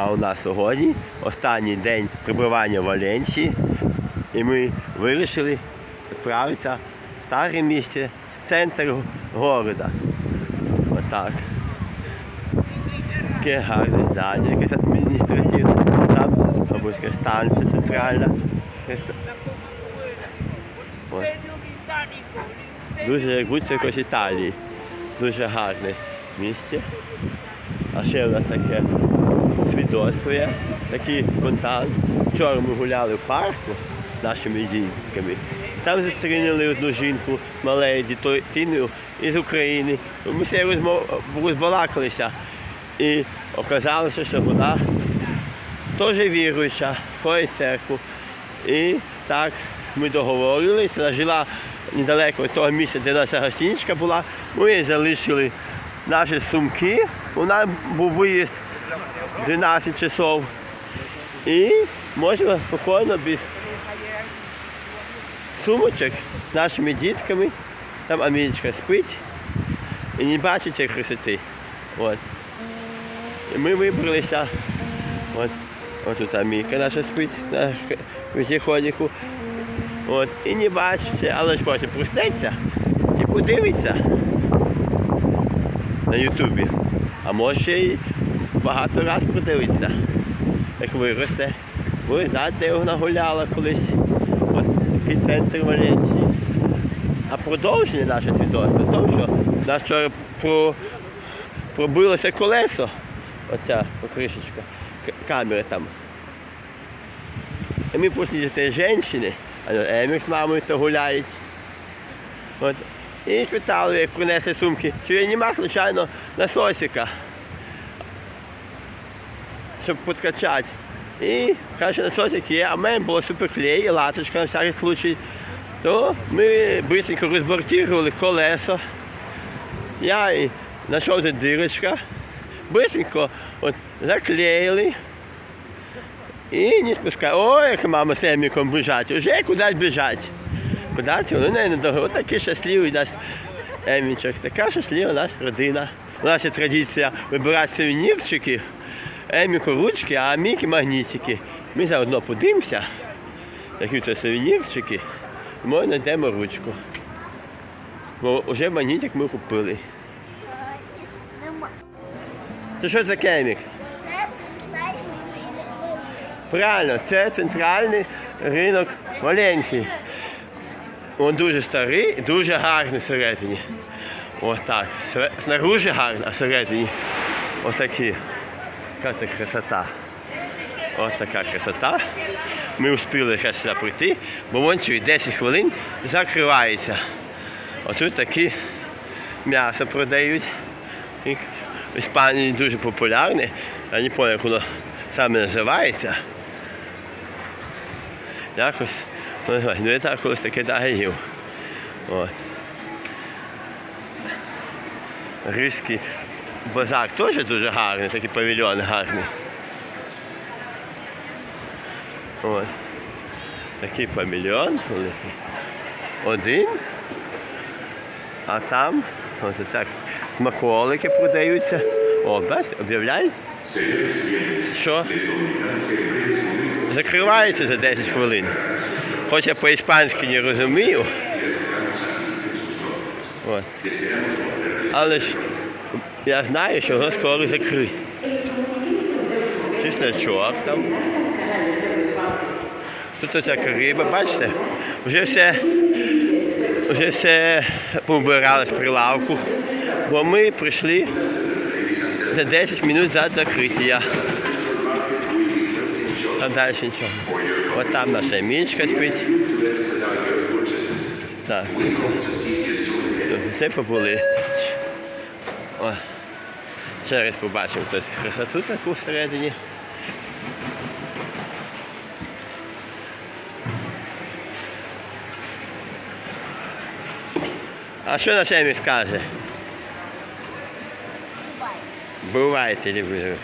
А у нас сьогодні останній день прибування в Валенції. І ми вирішили відправитися в старе місце з центру міста. Отак. Таке гарне здання, якесь адміністративне. Там, мабуть, станція центральна. От. Дуже як будь якось Італії. Дуже гарне місце. А ще в нас таке свідоцтво є, такий фонтан. Вчора ми гуляли в парку нашими дітками. Там зустріли одну жінку малею дитиною із України. Ми розмов... розбалакалися. І оказалося, що вона теж віруюча, ходить в церкву. І так ми договорилися, вона жила недалеко від того місця, де наша гостиничка була. Ми їй залишили наші сумки. У нас був виїзд 12 часов. І можемо спокійно без сумочок з нашими дітками. Там Аміночка спить і не бачить цієї красоти. От. І ми вибралися. От, от тут Аміка наша спить на витіходіку. От, і не бачите, але ж потім проснеться і подивиться на Ютубі. А може і багато раз подивиться, як виросте. Ви знаєте, де вона гуляла колись. От такий центр Валенції. А продовження наше свідоцтво в тому, що в нас вчора про, пробилося колесо, оця кришечка, к- камера там. І ми після дітей жінки, а Емік з мамою то гуляють. От. І спитали, як принесли сумки, чи нема, случайно, насосика, щоб підкачати. І каже, насосик є, а в мене було суперклей і латочка на всякий случай. То ми швидко розбортували колесо. Я знайшов тут дирочка. Быстренько от, заклеїли. І не спускаю. Ой, як мама з Еміком біжать. Уже кудись біжать. Кудись вони не недовго. Ось такий щасливий наш Емічок. Така щаслива наша родина. У нас є традиція вибирати сувенірчики. Еміку ручки, а Мікі магнітики. Ми заодно подивимося, які то сувенірчики. Ми знайдемо ручку. Бо вже магнітик ми купили. Це що таке, Емік? Правильно, це центральний ринок Валенції. Він дуже старий і дуже гарний всередині. Ось так. Снаружи гарно, а всередині ось такі. Яка красота. Ось така красота. Ми встигли зараз сюди прийти, бо він через 10 хвилин закривається. Отут такі м'ясо продають. І в Іспанії дуже популярне. Я не пам'ятаю, як воно саме називається. Якось. Ну я так колись таке дагів. От. Ризький базар теж дуже гарний, такий павільйон гарний. От. Такий павільйон. Один. А там ось так смаколики продаються. О, бачите, об'являють, що закривається за 10 хвилин. Хоч я по-іспанськи не розумію. От. Але ж я знаю, що його скоро закрить. Чесночок там. Тут оця риба, бачите? Вже все, вже все повбирали з прилавку. Бо ми прийшли за 10 минут за закриття. А далі нічого. От там наша мічка спить. Так. Все побули. О. Ще раз побачимо тут красоту таку всередині. А що на Емі скаже? Бувайте, любі.